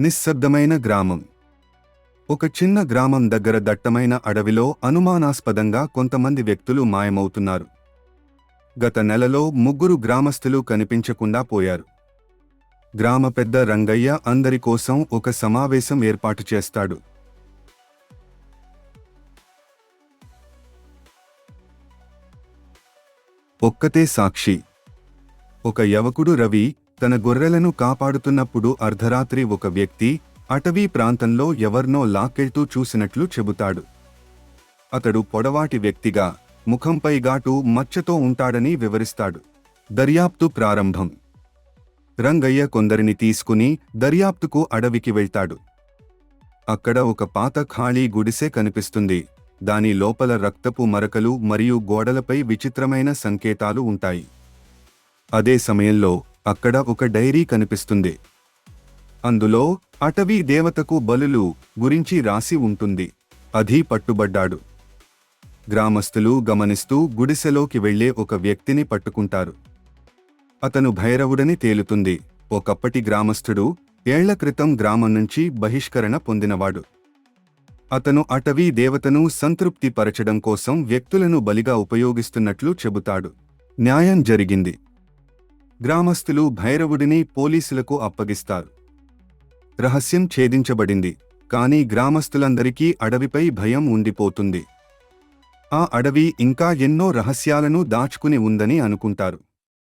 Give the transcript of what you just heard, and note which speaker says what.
Speaker 1: నిశ్శబ్దమైన గ్రామం. ఒక చిన్న గ్రామం దగ్గర దట్టమైన అడవిలో అనుమానాస్పదంగా కొంతమంది వ్యక్తులు మాయమవుతున్నారు. గత నెలలో ముగ్గురు గ్రామస్తులు కనిపించకుండా పోయారు. గ్రామ పెద్ద రంగయ్య అందరి కోసం ఒక సమావేశం ఏర్పాటు చేస్తాడు. ఒక్కతే సాక్షి. ఒక యవకుడు రవి తన గొర్రెలను కాపాడుతున్నప్పుడు అర్ధరాత్రి ఒక వ్యక్తి అటవీ ప్రాంతంలో ఎవర్నో లాక్కెళ్తూ చూసినట్లు చెబుతాడు. అతడు పొడవాటి వ్యక్తిగా ముఖంపై ఘాటు మచ్చతో ఉంటాడని వివరిస్తాడు. దర్యాప్తు ప్రారంభం. రంగయ్య కొందరిని తీసుకుని దర్యాప్తుకు అడవికి వెళ్తాడు. అక్కడ ఒక పాత ఖాళీ గుడిసె కనిపిస్తుంది. దాని లోపల రక్తపు మరకలు మరియు గోడలపై విచిత్రమైన సంకేతాలు ఉంటాయి. అదే సమయంలో అక్కడ ఒక డైరీ కనిపిస్తుంది. అందులో అటవీ దేవతకు బలులు గురించి రాసి ఉంటుంది. అది పట్టుబడ్డాడు. గ్రామస్తులు గమనిస్తూ గుడిసెలోకి వెళ్ళే ఒక వ్యక్తిని పట్టుకుంటారు. అతను భైరవుడని తేలుతుంది. ఒకప్పటి గ్రామస్థుడు ఏళ్ళ క్రితం గ్రామం నుంచి బహిష్కరణ పొందినవాడు. అతను అటవీ దేవతను సంతృప్తిపరచడం కోసం వ్యక్తులను బలిగా ఉపయోగిస్తున్నట్లు చెబుతాడు. న్యాయం జరిగింది. గ్రామస్తులు భైరవుడిని పోలీసులకు అప్పగిస్తారు. రహస్యం ఛేదించబడింది కానీ గ్రామస్తులందరికీ అడవిపై భయం ఉండిపోతుంది. ఆ అడవి ఇంకా ఎన్నో రహస్యాలను దాచుకుని ఉందని అనుకుంటారు.